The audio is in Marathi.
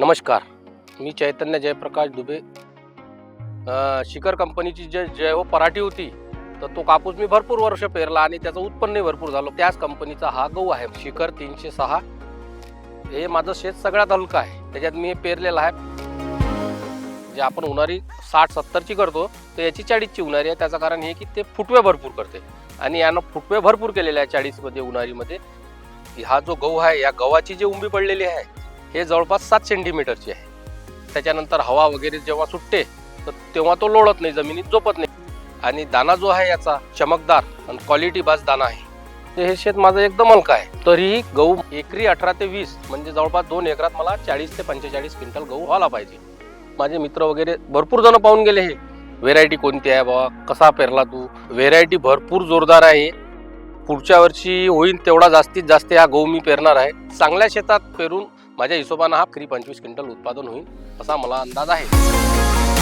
नमस्कार. मी चैतन्य जयप्रकाश दुबे. शिखर कंपनीची जे जैव पराठी होती तर तो कापूस मी भरपूर वर्ष पेरला आणि त्याचं उत्पन्नही भरपूर झालं. त्याच कंपनीचा हा गहू आहे शिखर तीनशे सहा. हे माझं शेत सगळ्यात हलकं आहे. त्याच्यात मी पेरलेलं आहे. जे आपण उन्हारी साठ सत्तरची करतो तर याची चाळीसची उन्हारी आहे. त्याचं कारण हे की ते फुटवे भरपूर करते. आणि यानं फुटवे भरपूर केलेले आहे चाळीसमध्ये उन्हाळीमध्ये. हा जो गहू आहे या गव्हाची जी उंबी पडलेली आहे हे जवळपास सात सेंटीमीटरची आहे. त्याच्यानंतर हवा वगैरे जेव्हा सुटते तर तेव्हा तो लोळत नाही जमिनीत झोपत नाही. आणि दाना जो आहे याचा चमकदार आणि क्वालिटी बाज दाना आहे. ते हे शेत माझं एकदम हलकं आहे. तरीही गहू एकरी अठरा ते वीस म्हणजे जवळपास दोन एकरात मला चाळीस ते पंचेचाळीस क्विंटल गहू व्हायला पाहिजे. माझे मित्र वगैरे भरपूर जण पाहून गेले हे. व्हेरायटी कोणती आहे बाबा? कसा पेरला तू? व्हेरायटी भरपूर जोरदार आहे. पुढच्या वर्षी होईल तेवढा जास्तीत जास्त हा गहू मी पेरणार आहे. चांगल्या शेतात पेरून माझ्या हिशोबानं हा फ्री पंचवीस क्विंटल उत्पादन होईल असा मला अंदाज आहे.